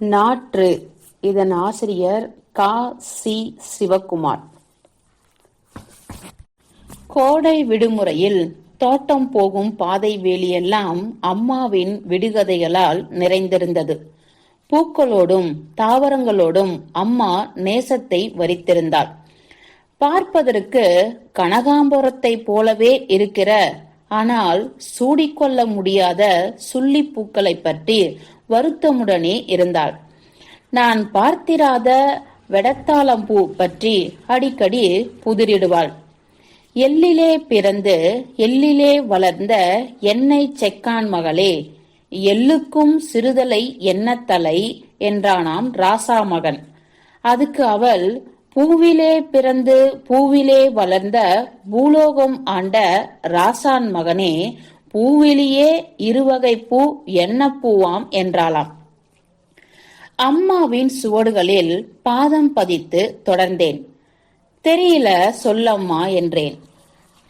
நாற்று. இதன் ஆசிரியர் கா. சி. சிவகுமார். கோடை விடுமுறையில் தோட்டம் போகும் பாதை வேலியெல்லாம் அம்மாவின் விடுகதைகளால் நிறைந்திருந்தது. பூக்களோடும் தாவரங்களோடும் அம்மா நேசத்தை வரித்திருந்தாள். பார்ப்பதற்கு கனகாம்பரத்தை போலவே இருக்கிற ஆனால் சூடிக்கொள்ள முடியாத சுள்ளி பூக்களை பற்றி வருத்தமுடனே இருந்தாள். நான் பார்த்திராத வெடத்தாளம்பூ பற்றி அடிக்கடி புதிரிடுவாள். எல்லிலே பிறந்து எல்லிலே வளர்ந்த என்னை செக்கான் மகளே எள்ளுக்கும் சிறுதலை என்ன தலை என்றானாம் ராசா மகன். அதுக்கு அவள் பூவிலே பிறந்து பூவிலே வளர்ந்த பூலோகம் ஆண்ட ராசான் மகனே பூவிலேயே இருவகை பூ என்ன பூவாம் என்றாளாம். அம்மாவின் சுவடுகளில் பாதம் பதித்து தொடர்ந்தேன். தெரியல சொல்லம்மா என்றேன்.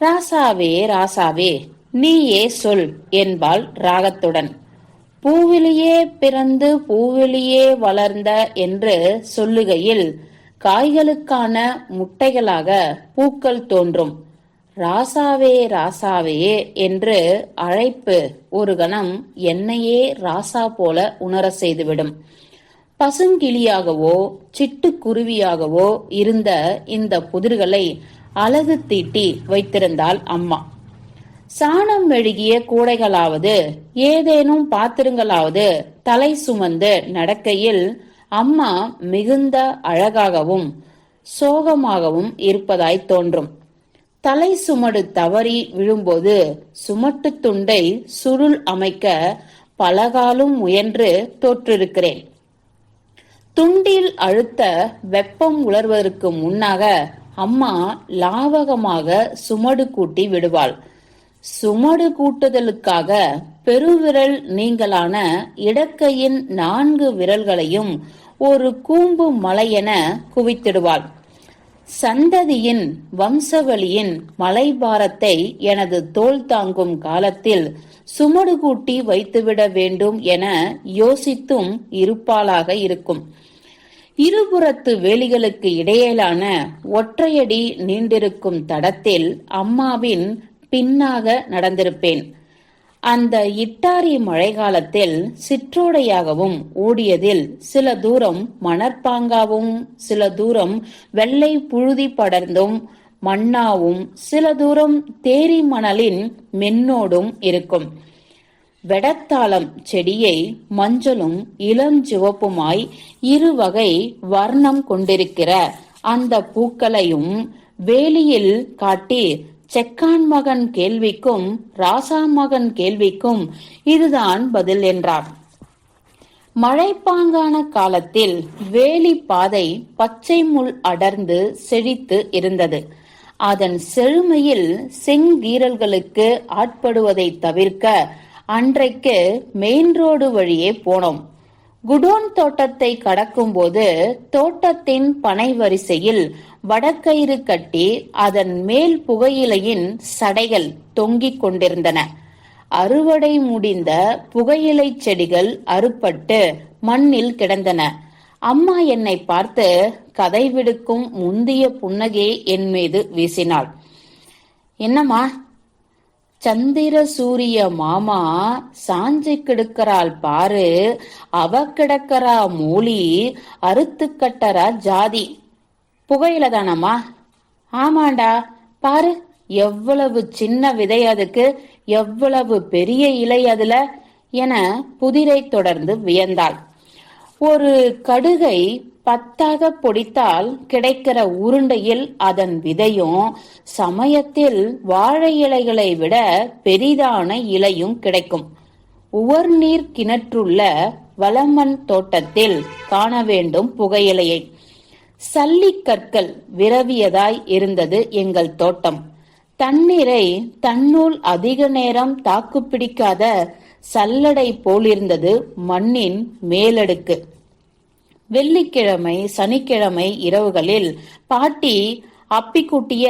ராசாவே ராசாவே நீயே சொல் என்பாள் ராகத்துடன். பூவிலேயே பிறந்து பூவிலேயே வளர்ந்த என்று சொல்லுகையில் காய்களுக்கான முட்டைகளாக பூக்கள் தோன்றும். ராசாவே ராசாவே என்று அழைப்பு ஒரு கணம் என்னையே ராசா போல உணர செய்துவிடும். பசுங்கிளியாகவோ சிட்டுக்குருவியாகவோ இருந்த இந்த புதிர்களை அழகு தீட்டி வைத்திருந்தாள் அம்மா. சாணம் மெழுகிய கூடைகளாவது ஏதேனும் பாத்திரங்களாவது தலை சுமந்து நடக்கையில் அம்மா மிகுந்த அழகாகவும் சோகமாகவும் இருப்பதாய் தோன்றும். தலை சுமடு தவறி விழும்போது சுமட்டு துண்டை சுருள் அமைக்க பலகாலும் முயன்று தோற்றிருக்கிறேன். துண்டில் அழுத்த வெப்பம் உலர்வதற்கு முன்னாக அம்மா லாவகமாக சுமடு கூட்டி விடுவாள். சுமடு கூட்டுதலுக்காக பெருவிரல் நீங்களான இடக்கையின் நான்கு விரல்களையும் ஒரு கூம்பு மலையென குவித்திடுவாள். சந்ததியின் வம்சவழியின் மலைபாரத்தை எனது தோல் தாங்கும் காலத்தில் சுமடு கூட்டி வைத்துவிட வேண்டும் என யோசித்தும் இருப்பாளாக இருக்கும். இருபுறத்து வேலிகளுக்கு இடையிலான ஒற்றையடி நீண்டிருக்கும் தடத்தில் அம்மாவின் பின்னாக நடந்திருப்பேன். அந்த இட்டாரி மழைக்காலத்தில் சிற்றோடையாகவும் ஓடியதில் சில தூரம் மணற்பாங்காவும் சில தூரம் வெள்ளை புழுதி படர்ந்தும் மண்ணாவும் சில தூரம் தேரி மணலின் மென்னோடும் இருக்கும். வெடத்தாளம் செடியை மஞ்சளும் இளஞ்சிவப்புமாய் இருவகை வர்ணம் கொண்டிருக்கிற அந்த பூக்களையும் வேலியில் காட்டி செக்கான் மகன் கேள்விக்கும் ராசா மகன் கேள்விக்கும் இதுதான் பதில் என்றார். மழைப்பாங்கான காலத்தில் வேலி பாதை பச்சை முள் அடர்ந்து செழித்து இருந்தது. அதன் செழுமையில் செங்கீரல்களுக்கு ஆட்படுவதை தவிர்க்க அன்றைக்கு மெயின் ரோடு வழியே போனோம். குடோன் தோட்டத்தை கடக்கும்போது தோட்டத்தின் பனை வரிசையில் வடக்கயிறு கட்டி அதன் மேல் புகையிலையின் சடைகள் தொங்கிக் கொண்டிருந்தன. அறுவடை முடிந்த புகையிலை செடிகள் அறுப்பட்டு மண்ணில் கிடந்தன. அம்மா என்னை பார்த்து கதை விடுக்கும் முந்திய புன்னகையை என் மீது வீசினாள். என்னம்மா? சந்திர சூரிய மாமா சாஞ்சி கிடக்கிறாள் பாரு அவ கிடக்கிறா மூலி அறுத்து கட்டறா ஜாதி. புகையில தானம்மா? ஆமாண்டா. பாரு எவ்வளவு சின்ன விதை அதுக்கு எவ்வளவு பெரிய இலை அதுல என புதிரை தொடர்ந்து வியந்தாள். ஒரு கடுகை பத்தாக பொடித்தால் கிடைக்கிற உருண்டையில் அதன் விதையும் சமயத்தில் வாழை இலைகளை விட பெரிதான இலையும் கிடைக்கும். உவர்நீர் கிணற்றுள்ள வளமண் தோட்டத்தில் காண வேண்டும் புகையிலையை. சல்லிக்கற்கள் விரவியதாய் இருந்தது எங்கள் தோட்டம். தண்ணீரை தன்னுள் அதிக நேரம் தாக்குப்பிடிக்காத சல்லடை போலிருந்தது மண்ணின் மேலடுக்கு. வெள்ளிக்கிழமை சனிக்கிழமை இரவுகளில் பாட்டி அப்பிக்குட்டிய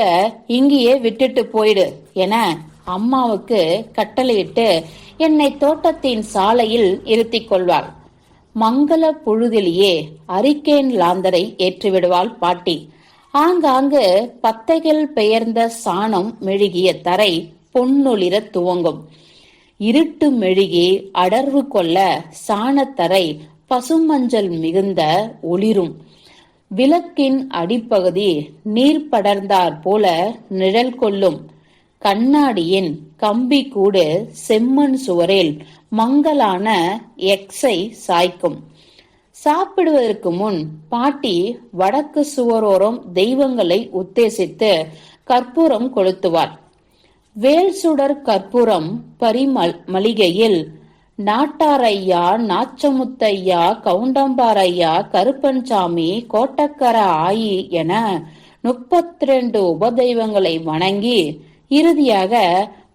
இங்கேயே விட்டுட்டு போயிடு என அம்மாவுக்கு கட்டளையிட்டு என்னை தோட்டத்தின் சாலையில் இருத்திக் கொள்வாள். மங்கள பொழுதிலேயே அரிக்கேன் லாந்தரை ஏற்றிவிடுவாள் பாட்டி. ஆங்காங்கு பத்தைகள் பெயர்ந்த சாணம் மெழுகிய தரை பொன்னொளிர துவங்கும். இருட்டு மெழுகி அடர்வு கொள்ள சாணத்தரை பசுமஞ்சள் மிகுந்த ஒளிரும். விளக்கின் அடிப்பகுதி நீர் படர்ந்தாற் போல நிழல் கொள்ளும். கண்ணாடியின் கம்பி கூடு செம்மண் சுவரில் மங்கலான எக்ஸை சாய்க்கும். சாப்பிடுவதற்கு முன் பாட்டி வடக்கு சுவரோரம் தெய்வங்களை உத்தேசித்து கற்பூரம் கொளுத்துவார் வேல் சுடர் கற்பூரம் பரிமல் மளிகையில் நாட்டாரையா நாச்சமுத்தையா கவுண்டம்பாரையா கருப்பன்சாமி கோட்டக்கர ஆயி என முப்பத்தி ரெண்டு உபதெய்வங்களை வணங்கி இறுதியாக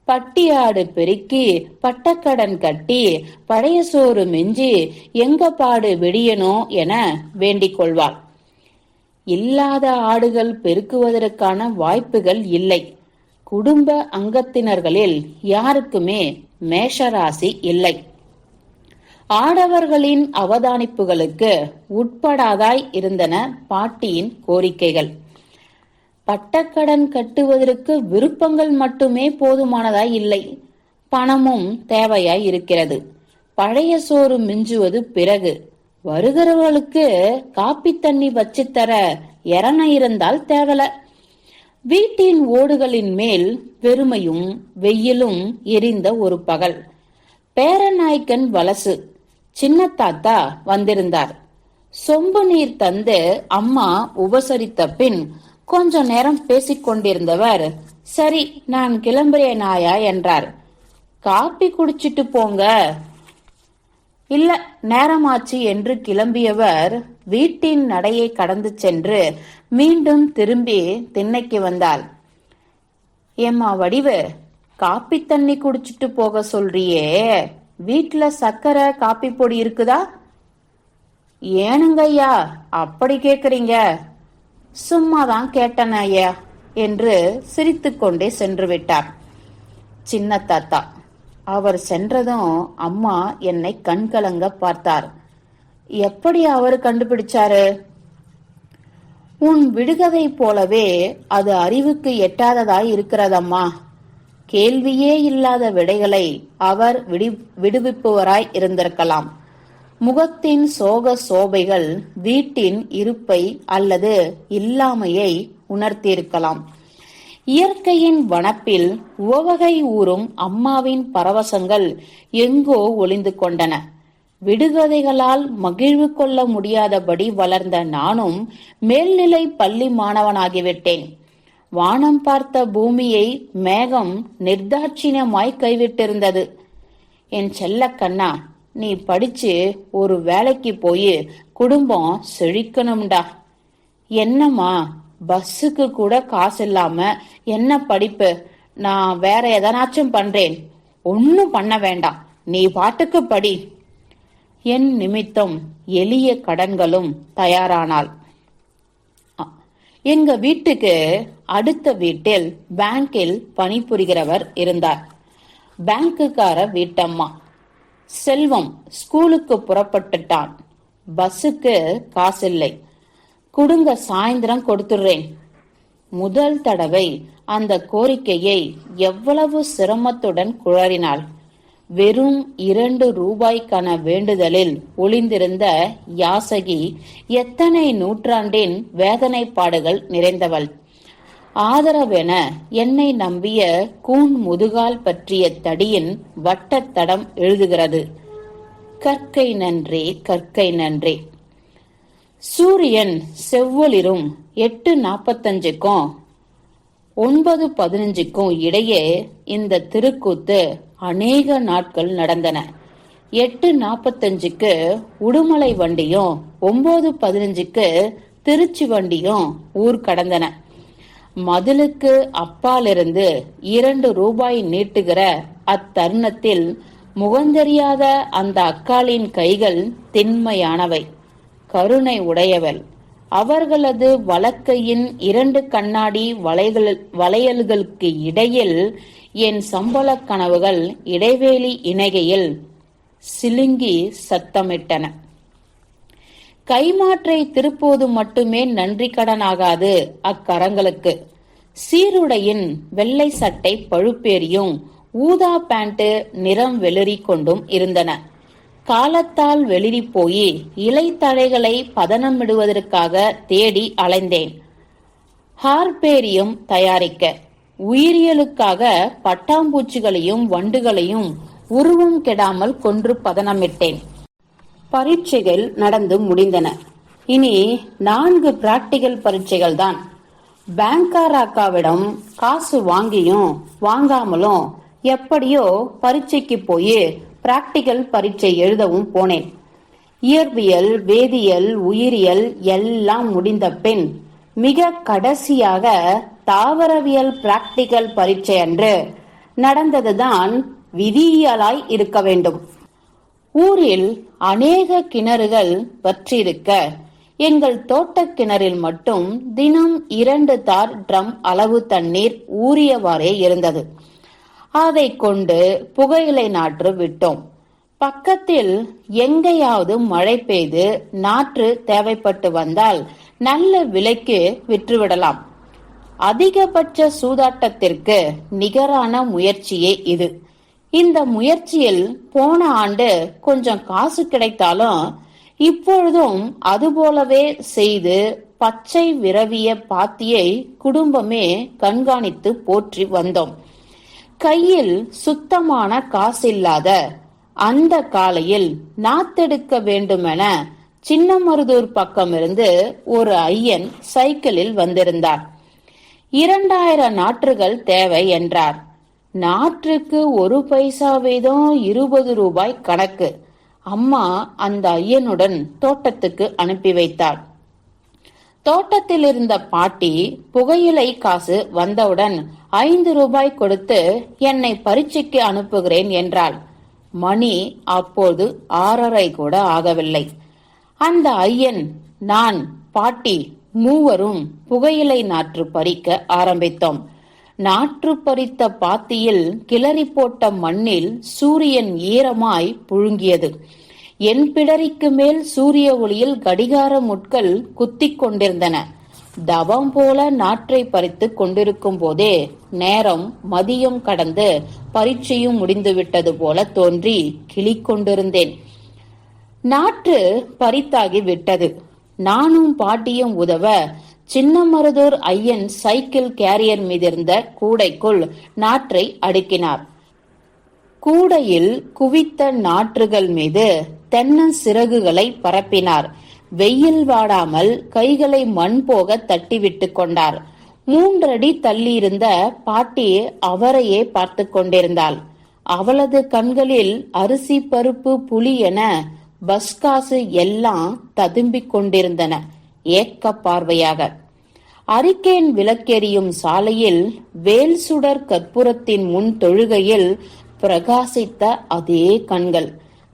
பட்டியாடு பெருக்கி பட்டக்கடன் கட்டி பழைய சோறு மிஞ்சி எங்க பாடு விடியனோ என வேண்டிக் கொள்வாள். இல்லாத ஆடுகள் பெருக்குவதற்கான வாய்ப்புகள் இல்லை. குடும்ப அங்கத்தினர்களில் யாருக்குமே மேஷராசி இல்லை. ஆடவர்களின் அவதானிப்புகளுக்கு உட்படாதாய் இருந்தன பாட்டியின் கோரிக்கைகள். பட்டக்கடன் கட்டுவதற்கு விருப்பங்கள் மட்டுமே போதுமானதாய் இல்லை. பணமும் தேவையாய் இருக்கிறது. பழைய சோறு மிஞ்சுவது பிறகு வருகிறவர்களுக்கு காப்பி தண்ணி வச்சு தர எரண இருந்தால் தேவல. வீட்டின் ஓடுகளின் மேல் வெறுமையும் வெயிலும் எரிந்த ஒரு பகல். பேரநாய்க்கன் வலசு. சின்ன தாத்தா வந்திருந்தார். சொம்பு நீர் தந்து அம்மா உபசரித்த பின் கொஞ்ச நேரம் பேசிக் கொண்டிருந்தவர் சரி நான் கிளம்புறேன் நாயா? என்றார். காப்பி குடிச்சிட்டு போங்க. இல்ல நேரமாச்சு என்று கிளம்பியவர் வீட்டின் நடையை கடந்து சென்று மீண்டும் திரும்பி திண்ணைக்கு வந்தாள் ஏம்மா வடிவு காப்பி தண்ணி குடிச்சிட்டு போக சொல்றியே வீட்ல சக்கரை காப்பி பொடி இருக்குதா? ஏனுங்கய்யா அப்படி கேக்குறீங்க. சும்மாதான் கேட்டன ஐயா என்று சிரித்துக்கொண்டே சென்று விட்டார் சின்ன தாத்தா அவர் சென்றதும் அம்மா என்னை கண்கலங்க பார்த்தார். எப்படி அவர் கண்டுபிடிச்சாரு? உன் விடுகதை போலவே அது அறிவுக்கு எட்டாததாய் இருக்கிறதம்மா. கேள்வியே இல்லாத விடைகளை அவர் விடுவிப்பவராய் இருந்திருக்கலாம். முகத்தின் சோக சோபைகள் வீட்டின் இருப்பை அல்லது இல்லாமையை உணர்த்தியிருக்கலாம். இயற்கையின் வனப்பில் உவகை ஊறும் அம்மாவின் பரவசங்கள் எங்கோ ஒளிந்து கொண்டன. விடுகதைகளால் மகிழ்வு கொள்ள முடியாதபடி வளர்ந்த நானும் மேல்நிலை பள்ளி மாணவனாகிவிட்டேன். வானம் பார்த்த பூமியை மேகம் நிர்தாட்சிணியமாய் கைவிட்டிருந்தது. என் செல்லக்கண்ணா நீ படிச்சு ஒரு வேலைக்கு போய் குடும்பம் செழிக்கணும்டா. என்னம்மா பஸ்ஸுக்கு கூட காசு இல்லாம என்ன படிப்பு? நான் வேற எதனாச்சும் பண்றேன். ஒன்னும் பண்ண வேண்டாம். நீ பாட்டுக்கு படி. என் நிமித்தம் எளிய கடன்களும் தயாரானாள். எங்க வீட்டுக்கு அடுத்த வீட்டில் பேங்கில் பணிபுரிகிறவர் இருந்தார். பேங்குக்கார வீட்டம்மா. செல்வம் ஸ்கூலுக்கு புறப்பட்டுட்டான். பஸ்ஸுக்கு காசில்லை. குடுங்க சாயந்தரம் கொடுத்துடுறேன் முதல் தடவை அந்த கோரிக்கையை எவ்வளவு சிரமத்துடன் குழறினாள். வெறும் இரண்டு ரூபாய்க்கான வேண்டுதலில் ஒளிந்திருந்த யாசகி எத்தனை நூற்றாண்டின் வேதனைப்பாடுகள் நிறைந்தவள். ஆதரவென என்னை நம்பிய கூன் முதுகால் பற்றிய தடியின் வட்டத்தடம் எழுதுகிறது. கற்கை நன்றே கற்கை நன்றே. சூரியன் செவ்வொளிரும் எட்டு நாற்பத்தஞ்சுக்கும் ஒன்பது பதினஞ்சுக்கும் இடையே இந்த திருக்கூத்து அநேக நாட்கள் நடந்தன. எட்டு நாற்பத்தஞ்சுக்கு உடுமலை வண்டியும் ஒன்பது பதினஞ்சுக்கு திருச்சி வண்டியும் ஊர் கடந்தன. மதிலுக்கு அப்பாலிருந்து இரண்டு ரூபாய் நீட்டுகிற அத்தருணத்தில் முகந்தெரியாத அந்த அக்காளின் கைகள் திண்மையானவை. கருணை உடையவள். அவர்களது வழக்கையின் இரண்டு கண்ணாடி வளைகள் வளையல்களுக்கு இடையில் என் சம்பளக் கனவுகள் இடைவேளி இணைகையில் சிலுங்கி சத்தமிட்டன. கைமாற்றை திருப்புவது மட்டுமே நன்றி கடனாகாது அக்கரங்களுக்கு. சீருடையின் வெள்ளை சட்டை பழுப்பேரியும் ஊதா பேண்ட் நிறம் வெளிரி கொண்டும் இருந்தன. காலத்தால் வெளிரி போய் இலைத்தழைகளை பதனமிடுவதற்காக தேடி அலைந்தேன். ஹார்பேரியம் தயாரிக்க உயிரியலுக்காக பட்டாம்பூச்சிகளையும் வண்டுகளையும் உருவம் கெடாமல் கொன்று பதனமிட்டேன். பரீட்சைகள் நடந்து முடிந்தன. இனி நான்கு பிராக்டிகல் பரீட்சைகள் தான் பேங்காராக்காவிடம் காசு வாங்கியும் வாங்காமலும் எப்படியோ பரீட்சைக்கு போய் பிராக்டிகல் பரீட்சை எழுதவும் போனேன். இயற்பியல் வேதியியல் உயிரியல் எல்லாம் முடிந்த பின் மிக கடைசியாக தாவரவியல் பிராக்டிகல் பரீட்சை அன்று நடந்ததுதான் விதியியலாய் இருக்க வேண்டும். ஊரில் அநேக கிணறுகள் வற்றிருக்க. எங்கள் தோட்டக் கிணறில் மட்டும் தினம் இரண்டு தார் ட்ரம் அளவு தண்ணீர் ஊறியவாறே இருந்தது. அதை கொண்டு புகையிலை நாற்று விட்டோம். பக்கத்தில் எங்கேயாவது மழை பெய்து நாற்று தேவைப்பட்டு வந்தால் நல்ல விலைக்கு விற்றுவிடலாம். அதிகபட்ச சூதாட்டத்திற்கு நிகரான முயற்சியே இது. இந்த முயற்சியில் போன ஆண்டு கொஞ்சம் காசு கிடைத்தாலும் இப்பொழுதும் அதுபோலவே செய்து பச்சை விரவிய பாத்தியை குடும்பமே கண்காணித்து போற்றி வந்தோம். கையில் சுத்தமான காசில்லாத அந்த காலையில் நாத்தெடுக்க வேண்டுமென சின்னமருதூர் பக்கமிருந்து ஒரு ஐயன் சைக்கிளில் வந்திருந்தார். இரண்டாயிரம் நாற்றுகள் தேவை என்றார். நாற்றுக்கு ஒரு பைசா வீதம் இருபது ரூபாய் கணக்கு. அம்மா அந்த ஐயனுடன் தோட்டத்துக்கு அனுப்பி வைத்தாள். தோட்டத்தில் இருந்த பாட்டி புகையிலை காசு வந்தவுடன் ஐந்து ரூபாய் கொடுத்து என்னை பரீட்சைக்கு அனுப்புகிறேன் என்றாள். மணி அப்போது ஆறரை கூட ஆகவில்லை. அந்த ஐயன் நான் பாட்டி மூவரும் புகையிலை நாற்று பறிக்க ஆரம்பித்தோம். நாற்று பறித்த பாத்தியில் கிளறி போட்ட மண்ணில் சூரியன் ஈரமாய் புழுங்கியது. என் பிடரிக்கு மேல் சூரிய ஒளியில் கடிகார முட்கள் குத்தி கொண்டிருந்தன. தவம் போல நாற்றை பறித்து கொண்டிருக்கும் போதே நேரம் மதியம் கடந்து பரீட்சையும் முடிந்துவிட்டது போல தோன்றி கிளிக்கொண்டிருந்தேன் நாற்று பறித்தாகி விட்டது. நானும் பாட்டியும் உதவ சின்னமருதூர் ஐயன் சைக்கிள் கேரியர் மீதிருந்த கூடைக்குள் நாற்றை அடுக்கினார். கூடையில் குவித்த நாற்றுகள் மீது தென்னன் சிறகுகளை பரப்பினார். வெயில் வாடாமல் கைகளை மண் போக தட்டிவிட்டு கொண்டார். மூன்றடி தள்ளியிருந்த பாட்டி அவரையே பார்த்து கொண்டிருந்தாள். அவளது கண்களில் அரிசி பருப்பு புளி என பஸ்காசு எல்லாம் ததும்பிக் கொண்டிருந்தன. ஏக்க பார்வையாக. அரிக்கேன் விளக்கெறியும் சாலையில் வேல் சுடர் கற்பூரத்தின் முன் தொழுகையில் பிரகாசித்த அதே கண்கள்.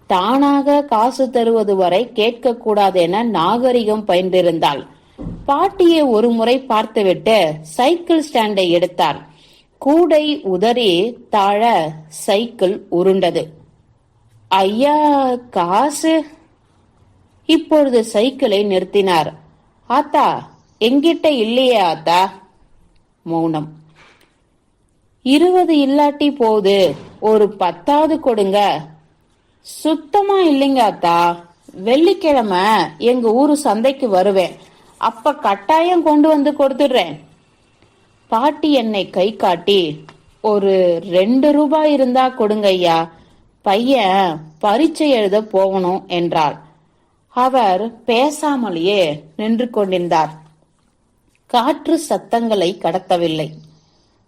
தானாக காசு தருவது வரை கேட்கக்கூடாது என நாகரிகம் பயின்றிருந்தாள். பாட்டியை ஒரு முறை பார்த்துவிட்டு சைக்கிள் ஸ்டாண்டை எடுத்தார். கூடை உதறி தாழ சைக்கிள் உருண்டது. ஐயா காசு? இப்பொழுது சைக்கிளை நிறுத்தினார். ஆத்தா எங்கிட்ட இல்லையே ஆத்தா? மௌனம். இருபது இல்லாட்டி போகுது ஒரு பத்தாவது கொடுங்க. சுத்தமா இல்லைங்க அத்தா வெள்ளிக்கிழமை எங்க ஊரு சந்தைக்கு வருவேன். அப்ப கட்டாயம் கொண்டு வந்து கொடுத்துடுறேன். பாட்டி என்னை கை காட்டி ஒரு ரெண்டு ரூபாய் இருந்தா கொடுங்க ஐயா. பையன் பரீட்சை எழுத போகணும் என்றாள். அவர் பேசாமலேயே நின்று கொண்டிருந்தார். காற்று சத்தங்களை கடத்தவில்லை.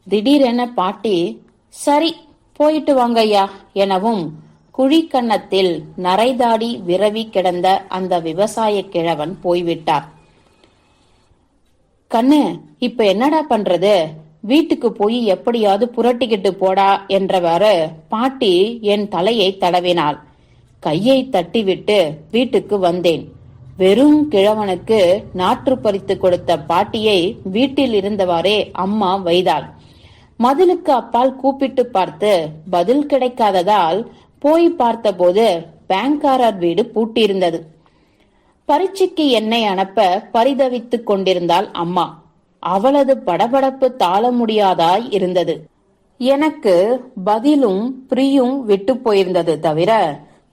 திடீரென பாட்டி சரி போயிட்டு வாங்கய்யா எனவும் குழிக்கன்னத்தில் நரைதாடி விரவி கிடந்த அந்த விவசாய கிழவன் போய்விட்டார். கண்ணு இப்ப என்னடா பண்றது? வீட்டுக்கு போய் எப்படியாவது புரட்டிக்கிட்டு போடா என்றவாறு பாட்டி என் தலையை தடவினாள். கையை தட்டிவிட்டு வீட்டுக்கு வந்தேன். வெறும் கிழவனுக்கு நாற்று பறித்து கொடுத்த பாட்டியை வீட்டில் இருந்தவாறே அம்மா வைதாள். மதிலுக்கு அப்பால் கூப்பிட்டு பார்த்து பதில் கிடைக்காததால் போய் பார்த்தபோது பேங்காரர் வீடு பூட்டியிருந்தது. பரீட்சைக்கு என்னை அனுப்ப பரிதவித்துக் கொண்டிருந்தாள் அம்மா. அவளது படபடப்பு தாள முடியாதாய் இருந்தது. எனக்கு பதிலும் பிரியும் விட்டு போயிருந்தது தவிர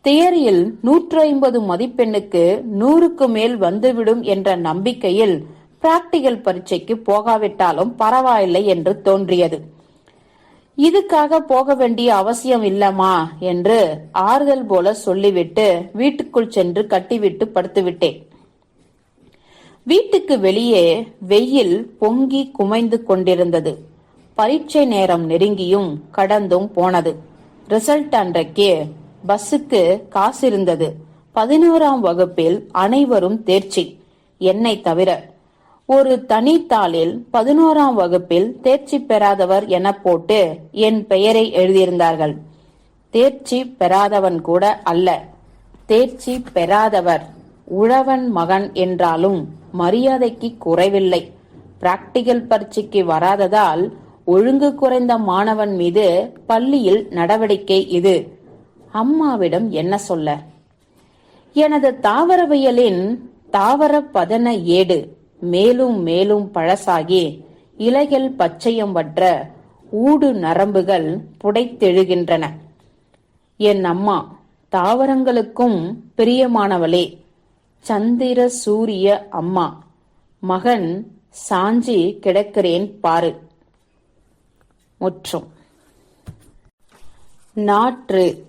தியரியில் நூற்றி ஐம்பது மதிப்பெண்ணுக்கு நூறுக்கு மேல் வந்துவிடும் என்ற நம்பிக்கையில் பிராக்டிகல் பரீட்சைக்கு போகாவிட்டாலும் பரவாயில்லை என்று தோன்றியது. இதுக்காக போக வேண்டிய அவசியம் இல்லமா என்று ஆறுதல் போல சொல்லிவிட்டு வீட்டுக்குள் சென்று கட்டிவிட்டு படுத்துவிட்டேன். வீட்டுக்கு வெளியே வெயில் பொங்கி குமைந்து கொண்டிருந்தது. பரீட்சை நேரம் நெருங்கியும் கடந்தும் போனது. ரிசல்ட் அன்றைக்கு பஸ்ஸுக்கு காசு இருந்தது. பதினோராம் வகுப்பில் அனைவரும் தேர்ச்சி. என்னை தவிர ஒரு தனித்தாளில் பதினோராம் வகுப்பில் தேர்ச்சி பெறாதவர் என போட்டு என் பெயரை எழுதியிருந்தார்கள். தேர்ச்சி பெறாதவன் கூட அல்ல. தேர்ச்சி பெறாதவர் உழவன் மகன் என்றாலும் மரியாதைக்கு குறைவில்லை. பிராக்டிகல் பரீட்சைக்கு வராததால் ஒழுங்கு குறைந்த மாணவன் மீது பள்ளியில் நடவடிக்கை இது. அம்மாவிடம் என்ன சொல்ல? எனது தாவரவியலின் தாவர பதன ஏடு மேலும் மேலும் பழசாகி இலைகள் பச்சையம் வற்ற ஊடு நரம்புகள் புடைத்தெழுகின்றன. என் அம்மா தாவரங்களுக்கும் பிரியமானவளே சந்திர சூரிய அம்மா மகன் சாஞ்சி கிடக்கிறேன் பாரு. முற்றும். நாற்று.